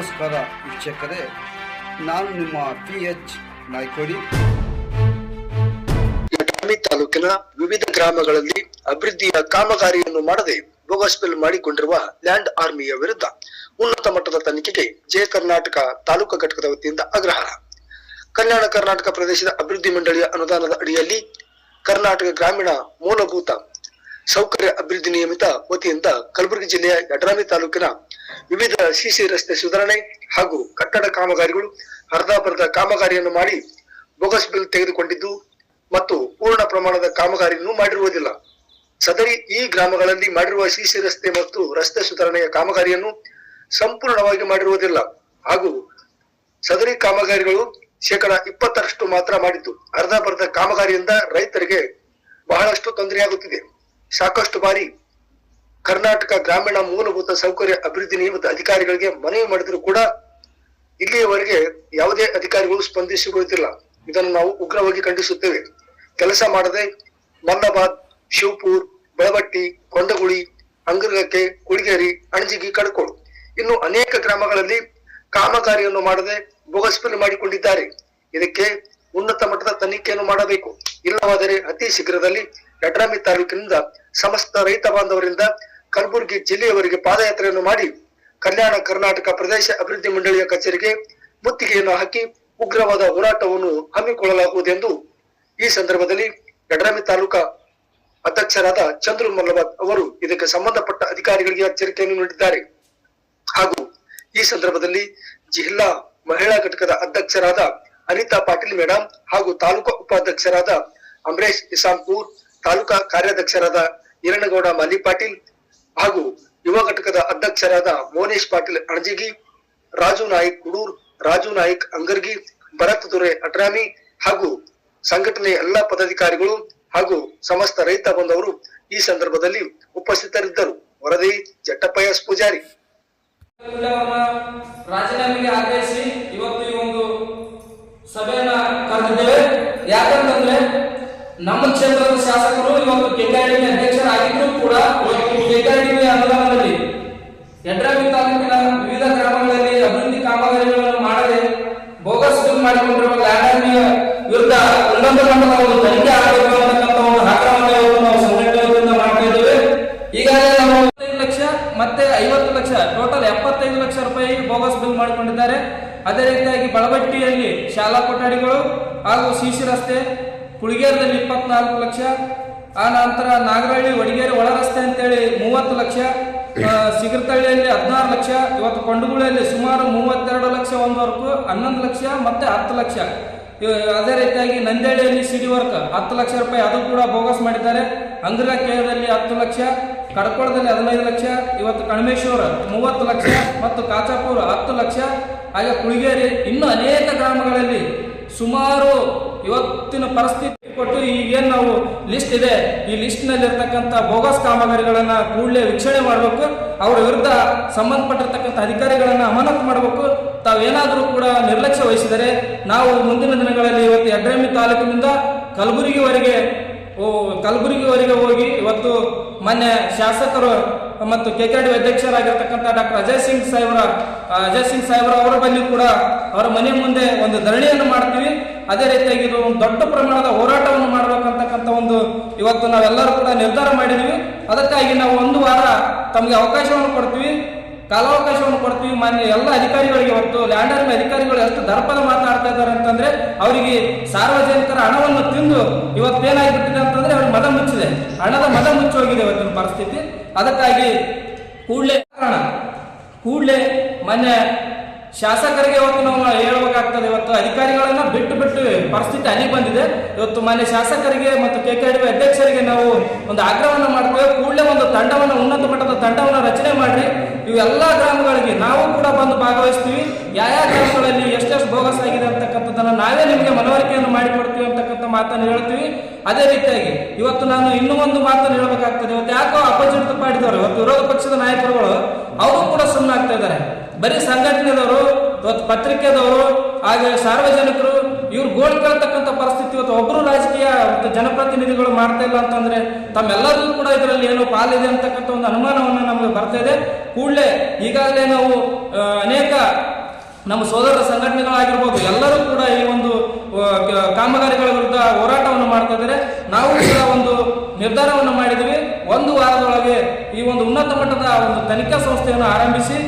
ನಮಸ್ಕಾರ ವೀಕ್ಷಕರೇ, ನಾನು ನಿಮ್ಮ ಪಿ ಎಚ್ ನಾಯ್ಕೋಡಿ. ತಾಲೂಕಿನ ವಿವಿಧ ಗ್ರಾಮಗಳಲ್ಲಿ ಅಭಿವೃದ್ಧಿಯ ಕಾಮಗಾರಿಯನ್ನು ಮಾಡದೆ ಬೋಗಸ್ ಬಿಲ್ ಮಾಡಿಕೊಂಡಿರುವ ಲ್ಯಾಂಡ್ ಆರ್ಮಿಯ ವಿರುದ್ಧ ಉನ್ನತ ಮಟ್ಟದ ತನಿಖೆಗೆ ಜಯ ಕರ್ನಾಟಕ ತಾಲೂಕು ಘಟಕದ ವತಿಯಿಂದ ಆಗ್ರಹ. ಕಲ್ಯಾಣ ಕರ್ನಾಟಕ ಪ್ರದೇಶದ ಅಭಿವೃದ್ಧಿ ಮಂಡಳಿಯ ಅನುದಾನದ ಅಡಿಯಲ್ಲಿ ಕರ್ನಾಟಕ ಗ್ರಾಮೀಣ ಮೂಲಭೂತ ಸೌಕರ್ಯ ಅಭಿವೃದ್ಧಿ ನಿಯಮಿತ ವತಿಯಿಂದ ಕಲಬುರಗಿ ಜಿಲ್ಲೆಯ ಯಡ್ರಾಮಿ ತಾಲೂಕಿನ ವಿವಿಧ ಸಿಸಿ ರಸ್ತೆ ಸುಧಾರಣೆ ಹಾಗೂ ಕಟ್ಟಡ ಕಾಮಗಾರಿಗಳು ಅರ್ಧಬರ್ಧ ಕಾಮಗಾರಿಯನ್ನು ಮಾಡಿ ಬೋಗಸ್ ಬಿಲ್ ತೆಗೆದುಕೊಂಡಿದ್ದು ಮತ್ತು ಪೂರ್ಣ ಪ್ರಮಾಣದ ಕಾಮಗಾರಿಯನ್ನು ಮಾಡಿರುವುದಿಲ್ಲ. ಸದರಿ ಈ ಗ್ರಾಮಗಳಲ್ಲಿ ಮಾಡಿರುವ ಸಿಸಿ ರಸ್ತೆ ಮತ್ತು ರಸ್ತೆ ಸುಧಾರಣೆಯ ಕಾಮಗಾರಿಯನ್ನು ಸಂಪೂರ್ಣವಾಗಿ ಮಾಡಿರುವುದಿಲ್ಲ ಹಾಗೂ ಸದರಿ ಕಾಮಗಾರಿಗಳು ಶೇಕಡ ಇಪ್ಪತ್ತರಷ್ಟು ಮಾತ್ರ ಮಾಡಿದ್ದು. ಅರ್ಧಬರ್ಧ ಕಾಮಗಾರಿಯಿಂದ ರೈತರಿಗೆ ಬಹಳಷ್ಟು ತೊಂದರೆಯಾಗುತ್ತಿದೆ. ಸಾಕಷ್ಟು ಬಾರಿ ಕರ್ನಾಟಕ ಗ್ರಾಮೀಣ ಮೂಲಭೂತ ಸೌಕರ್ಯ ಅಭಿವೃದ್ಧಿ ನಿಯಮಿತ ಅಧಿಕಾರಿಗಳಿಗೆ ಮನವಿ ಮಾಡಿದ್ರು ಕೂಡ ಇಲ್ಲಿಯವರೆಗೆ ಯಾವುದೇ ಅಧಿಕಾರಿಗಳು ಸ್ಪಂದಿಸಿಕೊಳ್ಳುತ್ತಿಲ್ಲ ಇದನ್ನು ನಾವು ಉಗ್ರವಾಗಿ ಖಂಡಿಸುತ್ತೇವೆ. ಕೆಲಸ ಮಾಡದೆ ಮಲ್ಲಬಾದ್, ಶಿವಪುರ್, ಬೆಳವಟ್ಟಿ, ಕೊಂಡಗುಳಿ, ಅಂಗರಗಕ್ಕೆ ಕುಳಿಗೇರಿ ಅಣಜಿಗಿ ಕಡ್ಕೋಳು ಇನ್ನು ಅನೇಕ ಗ್ರಾಮಗಳಲ್ಲಿ ಕಾಮಗಾರಿಯನ್ನು ಮಾಡದೆ ಬೋಗಸ್ಪಿಲ್ ಮಾಡಿಕೊಂಡಿದ್ದಾರೆ. ಇದಕ್ಕೆ ಉನ್ನತ ಮಟ್ಟದ ತನಿಖೆಯನ್ನು ಮಾಡಬೇಕು. ಇಲ್ಲವಾದರೆ ಅತಿ ಶೀಘ್ರದಲ್ಲಿ ಯಡ್ರಾಮಿ ತಾಲೂಕಿನಿಂದ ಸಮಸ್ತ ರೈತ ಬಾಂಧವರಿಂದ ಕಲಬುರಗಿ ಜಿಲ್ಲೆಯವರಿಗೆ ಪಾದಯಾತ್ರೆಯನ್ನು ಮಾಡಿ ಕಲ್ಯಾಣ ಕರ್ನಾಟಕ ಪ್ರದೇಶ ಅಭಿವೃದ್ಧಿ ಮಂಡಳಿಯ ಕಚೇರಿಗೆ ಮುತ್ತಿಗೆಯನ್ನು ಹಾಕಿ ಉಗ್ರವಾದ ಹೋರಾಟವನ್ನು ಹಮ್ಮಿಕೊಳ್ಳಲಾಗುವುದೆಂದು ಈ ಸಂದರ್ಭದಲ್ಲಿ ಯಡ್ರಾಮಿ ತಾಲೂಕಾ ಅಧ್ಯಕ್ಷರಾದ ಚಂದ್ರು ಮಲ್ಲಬಾದ್ ಅವರು ಇದಕ್ಕೆ ಸಂಬಂಧಪಟ್ಟ ಅಧಿಕಾರಿಗಳಿಗೆ ಎಚ್ಚರಿಕೆಯನ್ನು ನೀಡಿದ್ದಾರೆ. ಹಾಗೂ ಈ ಸಂದರ್ಭದಲ್ಲಿ ಜಿಲ್ಲಾ ಮಹಿಳಾ ಘಟಕದ ಅಧ್ಯಕ್ಷರಾದ ಅನಿತಾ ಪಾಟೀಲ್ ಮೇಡಮ್ ಹಾಗೂ ತಾಲೂಕಾ ಉಪಾಧ್ಯಕ್ಷರಾದ ಅಮರೇಶ್ ಇಸಾಂಪುರ್ ತಾಲೂಕಾ ಕಾರ್ಯಾಧ್ಯಕ್ಷರಾದ ಈರಣ್ಣಗೌಡ ಮಲ್ಲಿ ಪಾಟೀಲ್ ಹಾಗೂ ಯುವ ಘಟಕದ ಅಧ್ಯಕ್ಷರಾದ ಮೋನೇಶ್ ಪಾಟೀಲ್ ಅಣಜಿಗಿ, ರಾಜು ನಾಯ್ಕ್ ಕುಡೂರ್ ರಾಜು ನಾಯ್ಕ್ ಅಂಗರ್ಗಿ, ಭರತ್ ದೊರೆ ಅಟ್ರಾಮಿ ಹಾಗೂ ಸಂಘಟನೆಯ ಎಲ್ಲಾ ಪದಾಧಿಕಾರಿಗಳು ಹಾಗೂ ಸಮಸ್ತ ರೈತ ಬಂದವರು ಈ ಸಂದರ್ಭದಲ್ಲಿ ಉಪಸ್ಥಿತರಿದ್ದರು. ವರದಿ ಜಟ್ಟಪ್ಪಯ್ಯ ಪೂಜಾರಿ. ರಾಜೀನಾಮೆಗೆ ಆಗ್ರಹಿಸಿ, ಇವತ್ತು ಈ ಒಂದು ಸಭೆಯನ್ನ ಕರೆದಿದ್ದೇವೆ ಯಾಕಂತಂದ್ರೆ ಕ್ಷೇತ್ರದ ಶಾಸಕರು ಇವತ್ತು ಕೆಂಗಾಡಿಮೆ ಅಧ್ಯಕ್ಷರಾಗಿದ್ರು ಕೂಡ ಕೆಂಗಾಡಿಮೆ ಅನುದಾನದಲ್ಲಿ ಯಡ್ರಾವಿ ತಾಲೂಕಿನ ವಿವಿಧ ಗ್ರಾಮಗಳಲ್ಲಿ ಅಭಿವೃದ್ಧಿ ಕಾಮಗಾರಿಗಳನ್ನು ಮಾಡದೆ ಬೋಗಸ್ ಮಾಡಿಕೊಂಡಿರುವ ಲ್ಯಾಂಡರ್ನಿಯ ವಿರುದ್ಧ ಉನ್ನತ ಮಟ್ಟದ ಒಂದು ತನಿಖೆ ಆಗಬೇಕು ಒಂದು ಆಗ್ರಹವನ್ನು ನಾವು ಸಂಘಟನೆಗಳಿಂದ ಮಾಡ್ತಾ ಇದ್ದೇವೆ. ಈಗಾಗಲೇ ನಾವು ಲಕ್ಷ ಮತ್ತೆ ಐವತ್ತು ಲಕ್ಷ ಟೋಟಲ್ ಎಪ್ಪತ್ತೈದು ಲಕ್ಷ ರೂಪಾಯಿ ಬೋಗಸ್ ಬಿಲ್ ಮಾಡಿಕೊಂಡಿದ್ದಾರೆ. ಅದೇ ರೀತಿಯಾಗಿ ಬಳಬಟ್ಟಿಯಲ್ಲಿ ಶಾಲಾ ಕೊಠಡಿಗಳು ಹಾಗೂ ಸಿಸಿ ರಸ್ತೆ ಕುಳಿಗೇರದಲ್ಲಿ ಇಪ್ಪತ್ನಾಲ್ಕು ಲಕ್ಷ. ಆ ನಂತರ ನಾಗರಹಳ್ಳಿ ವಡಿಗೇರಿ ಒಳ ರಸ್ತೆ ಅಂತೇಳಿ ಮೂವತ್ತು ಲಕ್ಷ. ಸಿಗರ್ತಳ್ಳಿಯಲ್ಲಿ ಹದಿನಾರು ಲಕ್ಷ. ಇವತ್ತು ಕೊಂಡಗುಳಿಯಲ್ಲಿ ಸುಮಾರು ಮೂವತ್ತೆರಡು ಲಕ್ಷ ಒಂದವರೆಗೂ ಹನ್ನೊಂದು ಲಕ್ಷ ಮತ್ತೆ ಹತ್ತು ಲಕ್ಷ. ಅದೇ ರೀತಿಯಾಗಿ ನಂದೇಳಿಯಲ್ಲಿ ಸಿಡಿ ವರ್ಕ್ ಹತ್ತು ಲಕ್ಷ ರೂಪಾಯಿ ಅದು ಕೂಡ ಬೋಗಸ್ ಮಾಡಿದ್ದಾರೆ. ಅಂಗ್ರ ಕೇರದಲ್ಲಿ ಹತ್ತು ಲಕ್ಷ, ಕಡಕೋಳದಲ್ಲಿ ಹದಿನೈದು ಲಕ್ಷ, ಇವತ್ತು ಕಣಮೇಶ್ವರ ಮೂವತ್ತು ಲಕ್ಷ ಮತ್ತು ಕಾಚಾಪುರ ಹತ್ತು ಲಕ್ಷ. ಹಾಗೆ ಕುಳಿಗೇರಿ ಇನ್ನೂ ಅನೇಕ ಗ್ರಾಮಗಳಲ್ಲಿ ಸುಮಾರು ಇವತ್ತಿನ ಪರಿಸ್ಥಿತಿ ಕೊಟ್ಟು ಈಗೇನು ನಾವು ಲಿಸ್ಟ್ ಇದೆ. ಈ ಲಿಸ್ಟ್ನಲ್ಲಿ ಇರ್ತಕ್ಕಂಥ ಬೋಗಸ್ ಕಾಮಗಾರಿಗಳನ್ನು ಕೂಡಲೇ ವೀಕ್ಷಣೆ ಮಾಡಬೇಕು. ಅವರ ವಿರುದ್ಧ ಸಂಬಂಧಪಟ್ಟಿರ್ತಕ್ಕಂಥ ಅಧಿಕಾರಿಗಳನ್ನ ಅಮಾನತು ಮಾಡಬೇಕು. ತಾವೇನಾದರೂ ಕೂಡ ನಿರ್ಲಕ್ಷ್ಯ ವಹಿಸಿದರೆ ನಾವು ಮುಂದಿನ ದಿನಗಳಲ್ಲಿ ಇವತ್ತು ಯಡ್ರಾಮಿ ತಾಲೂಕಿನಿಂದ ಕಲಬುರಗಿವರೆಗೆ ಕಲಬುರಗಿವರೆಗೆ ಹೋಗಿ ಇವತ್ತು ಮೊನ್ನೆ ಶಾಸಕರು ಮತ್ತು ಕೆ ಕೆ ಡಿ ಅಧ್ಯಕ್ಷರಾಗಿರ್ತಕ್ಕಂಥ ಡಾಕ್ಟರ್ ಅಜಯ್ ಸಿಂಗ್ ಸಾಹೇಬ್ರ ಅಜಯ್ ಸಿಂಗ್ ಸಾಹೇಬ್ರ ಅವರ ಬಳಿ ಕೂಡ ಅವರ ಮನೆ ಮುಂದೆ ಒಂದು ಧರಣಿಯನ್ನು ಮಾಡ್ತೀವಿ. ಅದೇ ರೀತಿಯಾಗಿ ಇದು ಒಂದು ದೊಡ್ಡ ಪ್ರಮಾಣದ ಹೋರಾಟವನ್ನು ಮಾಡಬೇಕಂತಕ್ಕಂಥ ಒಂದು ಇವತ್ತು ನಾವೆಲ್ಲರೂ ಕೂಡ ನಿರ್ಧಾರ ಮಾಡಿದ್ವಿ ಅದಕ್ಕಾಗಿ ನಾವು ಒಂದು ವಾರ ತಮಗೆ ಅವಕಾಶವನ್ನು ಕೊಡ್ತೀವಿ. ಕಾಲಾವಕಾಶವನ್ನು ಕೊಡ್ತೀವಿ. ಮಾನ್ಯ ಎಲ್ಲ ಅಧಿಕಾರಿಗಳಿಗೆ ಇವತ್ತು ಲ್ಯಾಂಡರ್ ಅಧಿಕಾರಿಗಳು ಎಷ್ಟು ದರ್ಪದ ಮಾತಾಡ್ತಾ ಇದ್ದಾರೆ ಅಂತಂದ್ರೆ ಅವರಿಗೆ ಸಾರ್ವಜನಿಕರ ಹಣವನ್ನು ತಿಂದು ಇವತ್ತೇನಾಗಿಬಿಟ್ಟಿದೆ ಅಂತಂದ್ರೆ ಅವ್ರಿಗೆ ಮದ ಮುಚ್ಚಿದೆ. ಹಣದ ಮದ ಮುಚ್ಚೋಗಿದೆ ಇವತ್ತಿನ ಪರಿಸ್ಥಿತಿ. ಅದಕ್ಕಾಗಿ ಕೂಡಲೇ ಕಾರಣ. ಕೂಡಲೇ ಮೊನ್ನೆ ಶಾಸಕರಿಗೆ ಇವತ್ತು ನಾವು ಹೇಳಬೇಕಾಗ್ತದೆ, ಇವತ್ತು ಅಧಿಕಾರಿಗಳನ್ನ ಬಿಟ್ಟು ಬಿಟ್ಟು ಪರಿಸ್ಥಿತಿ ಅಲ್ಲಿ ಬಂದಿದೆ. ಇವತ್ತು ಮಾನ್ಯ ಶಾಸಕರಿಗೆ ಮತ್ತು ಕೆ ಕೆ ಅಧ್ಯಕ್ಷರಿಗೆ ನಾವು ಒಂದು ಆಗ್ರಹವನ್ನು ಮಾಡ್ತೇವೆ. ಕೂಡಲೇ ಒಂದು ತಂಡವನ್ನು, ಉನ್ನತ ಮಟ್ಟದ ತಂಡವನ್ನು ರಚನೆ ಮಾಡಿ ಇವೆಲ್ಲ ಗ್ರಾಮಗಳಿಗೆ ನಾವು ಕೂಡ ಬಂದು ಭಾಗವಹಿಸ್ತೀವಿ. ಯಾವ ಯಾವ ಗ್ರಾಮಗಳಲ್ಲಿ ಎಷ್ಟೆಷ್ಟು ಬೋಗಸ್ ಆಗಿದೆ ಅಂತಕ್ಕಂಥದ್ದನ್ನು ನಾವೇ ನಿಮಗೆ ಮನವರಿಕೆಯನ್ನು ಮಾಡಿಕೊಡ್ತೀವಿ ಅಂತಕ್ಕಂಥ ಮಾತನ್ನು ಹೇಳ್ತೀವಿ. ಅದೇ ರೀತಿಯಾಗಿ ಇವತ್ತು ನಾನು ಇನ್ನೂ ಒಂದು ಮಾತನ್ನು ಹೇಳಬೇಕಾಗ್ತದೆ. ಇವತ್ತು ಯಾಕೋ ಅಪೋಸಿಟ್ ಮಾಡಿದವರು ಇವತ್ತು ವಿರೋಧ ಪಕ್ಷದ ನಾಯಕರುಗಳು, ಅವರು ಕೂಡ ಸುಮ್ಮನಾಗ್ತಾ ಇದ್ದಾರೆ. ಬರೀ ಸಂಘಟನೆದವರು, ಇವತ್ತು ಪತ್ರಿಕೆದವರು, ಹಾಗೆ ಸಾರ್ವಜನಿಕರು, ಇವ್ರು ಗೋಳ್ ಕೇಳ್ತಕ್ಕಂಥ ಪರಿಸ್ಥಿತಿ ಇವತ್ತು ಒಬ್ಬರು ರಾಜಕೀಯ ಜನಪ್ರತಿನಿಧಿಗಳು ಮಾಡ್ತಾ ಇಲ್ಲ ಅಂತಂದ್ರೆ ತಮ್ಮೆಲ್ಲರಿಗೂ ಕೂಡ ಇದರಲ್ಲಿ ಏನು ಪಾಲಿದೆ ಅಂತಕ್ಕಂಥ ಒಂದು ಅನುಮಾನವನ್ನು ನಮಗೆ ಬರ್ತಾ ಇದೆ. ಕೂಡಲೇ ಈಗಾಗಲೇ ನಾವು ಅನೇಕ ನಮ್ಮ ಸೋದರ ಸಂಘಟನೆಗಳಾಗಿರ್ಬೋದು, ಎಲ್ಲರೂ ಕೂಡ ಈ ಒಂದು ಆ, ಕ- ಕಾಮಗಾರಿಗಳ ವಿರುದ್ಧ ಹೋರಾಟವನ್ನು ನಾವು ಕೂಡ ಒಂದು ನಿರ್ಧಾರವನ್ನು ಮಾಡಿದ್ವಿ ಒಂದು ವಾರದೊಳಗೆ ಈ ಒಂದು ಉನ್ನತ ಮಟ್ಟದ ಒಂದು ತನಿಖಾ ಸಂಸ್ಥೆಯನ್ನು ಆರಂಭಿಸಿ.